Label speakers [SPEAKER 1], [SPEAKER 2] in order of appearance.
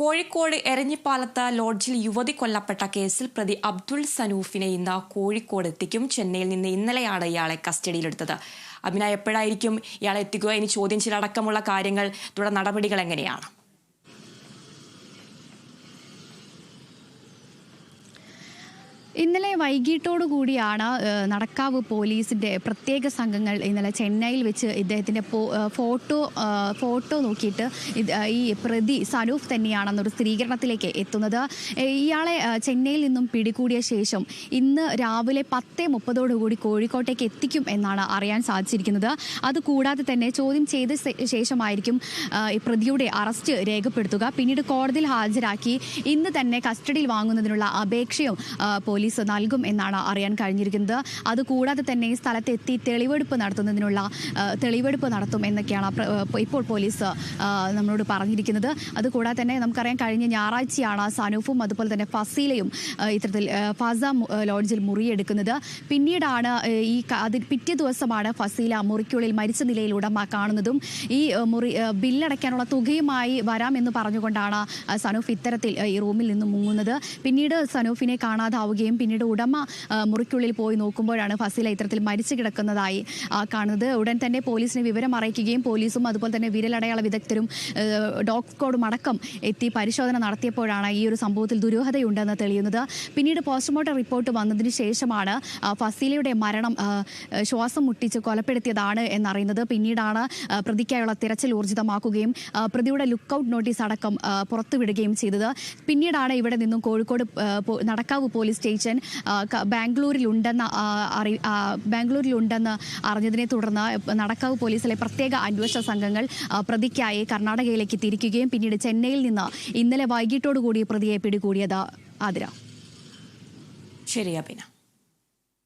[SPEAKER 1] കോഴിക്കോട് എരഞ്ഞിപ്പാലത്ത് ലോഡ്ജിൽ യുവതി കൊല്ലപ്പെട്ട കേസിൽ പ്രതി അബ്ദുൾ സനൂഫിനെ ഇന്ന് കോഴിക്കോട് എത്തിക്കും. ചെന്നൈയിൽ നിന്ന് ഇന്നലെയാണ് ഇയാളെ കസ്റ്റഡിയിലെടുത്തത്. അഭിന എപ്പോഴായിരിക്കും ഇയാളെ എത്തിക്കുക? ഇനി ചോദ്യം ചെയ്യലടക്കമുള്ള കാര്യങ്ങൾ തുടർ നടപടികൾ എങ്ങനെയാണ്?
[SPEAKER 2] ഇന്നലെ വൈകിട്ടോടു കൂടിയാണ് ഏഹ്, നടക്കാവ് പോലീസിന്റെ പ്രത്യേക സംഘങ്ങൾ ഇന്നലെ ചെന്നൈയിൽ വെച്ച് ഇദ്ദേഹത്തിന്റെ ഫോട്ടോ ഫോട്ടോ നോക്കിയിട്ട് ഈ പ്രതി സനൂഫ് തന്നെയാണെന്നൊരു സ്ഥിരീകരണത്തിലേക്ക് എത്തുന്നത്. ഇയാളെ ചെന്നൈയിൽ നിന്നും പിടികൂടിയ ശേഷം ഇന്ന് രാവിലെ പത്ത് മുപ്പതോടുകൂടി കോഴിക്കോട്ടേക്ക് എത്തിക്കും എന്നാണ് അറിയാൻ സാധിച്ചിരിക്കുന്നത്. അതുകൂടാതെ തന്നെ ചോദ്യം ചെയ്ത ശേഷമായിരിക്കും ഈ പ്രതിയുടെ അറസ്റ്റ് രേഖപ്പെടുത്തുക. പിന്നീട് കോടതിയിൽ ഹാജരാക്കി ഇന്ന് തന്നെ കസ്റ്റഡിയിൽ വാങ്ങുന്നതിനുള്ള അപേക്ഷയും ആ, പോലീസ് നൽകും എന്നാണ് അറിയാൻ കഴിഞ്ഞിരിക്കുന്നത്. അതുകൂടാതെ തന്നെ സ്ഥലത്തെത്തി സ്ഥലത്ത് തെളിവെടുപ്പ് നടത്തുന്നതിനുള്ള തെളിവെടുപ്പ് നടത്തും എന്നൊക്കെയാണ് ഇപ്പോൾ പോലീസ് നമ്മളോട് പറഞ്ഞിരിക്കുന്നത്. അതുകൂടാതെ തന്നെ നമുക്കറിയാം കഴിഞ്ഞ ഞായറാഴ്ചയാണ് സനൂഫും അതുപോലെ തന്നെ ഫസീലയും ഇത്തരത്തിൽ ഫസ ലോഡ്ജിൽ മുറിയെടുക്കുന്നത്. പിന്നീടാണ് ഈ പിറ്റേ ദിവസമാണ് ഫസീല മുറിക്കുള്ളിൽ മരിച്ച നിലയിൽ ഉടമ കാണുന്നതും. ഈ മുറി ബില്ലടയ്ക്കാനുള്ള തുകയുമായി വരാമെന്ന് പറഞ്ഞുകൊണ്ടാണ് സനൂഫ് ഇത്തരത്തിൽ ഈ റൂമിൽ നിന്ന് മുങ്ങുന്നത്. പിന്നീട് സനൂഫിനെ കാണാതാവുകയും പിന്നീട് ഉടമ മുറിക്കുള്ളിൽ പോയി നോക്കുമ്പോഴാണ് ഫസീല ഇത്തരത്തിൽ മരിച്ചു കിടക്കുന്നതായി കാണുന്നത്. ഉടൻ തന്നെ പോലീസിനെ വിവരം അറിയിക്കുകയും പോലീസും അതുപോലെ തന്നെ വിരലടയാള വിദഗ്ധരും ഡോഗ് അടക്കം എത്തി പരിശോധന നടത്തിയപ്പോഴാണ് ഈ ഒരു സംഭവത്തിൽ ദുരൂഹതയുണ്ടെന്ന് തെളിയുന്നത്. പിന്നീട് പോസ്റ്റ്മോർട്ടം റിപ്പോർട്ട് വന്നതിന് ശേഷമാണ് ഫസീലയുടെ മരണം ശ്വാസം മുട്ടിച്ച് കൊലപ്പെടുത്തിയതാണ് എന്നറിയുന്നത്. പിന്നീടാണ് പ്രതിക്കായുള്ള തിരച്ചിൽ ഊർജിതമാക്കുകയും പ്രതിയുടെ ലുക്കൌട്ട് നോട്ടീസ് അടക്കം പുറത്തുവിടുകയും ചെയ്തത്. പിന്നീടാണ് ഇവിടെ നിന്നും കോഴിക്കോട് നടക്കാവ് പോലീസ് സ്റ്റേഷൻ ആ, ബാംഗ്ലൂരിലുണ്ടെന്ന് അറി ബാംഗ്ലൂരിലുണ്ടെന്ന് അറിഞ്ഞതിനെ തുടർന്ന് നടക്കാവ് പോലീസിലെ പ്രത്യേക അന്വേഷണ സംഘങ്ങൾ പ്രതിക്കായി കർണാടകയിലേക്ക് തിരിക്കുകയും പിന്നീട് ചെന്നൈയിൽ നിന്ന് ഇന്നലെ വൈകിട്ടോടുകൂടി പ്രതിയെ പിടികൂടിയത് ആതിര.
[SPEAKER 1] ശരി അഭിന.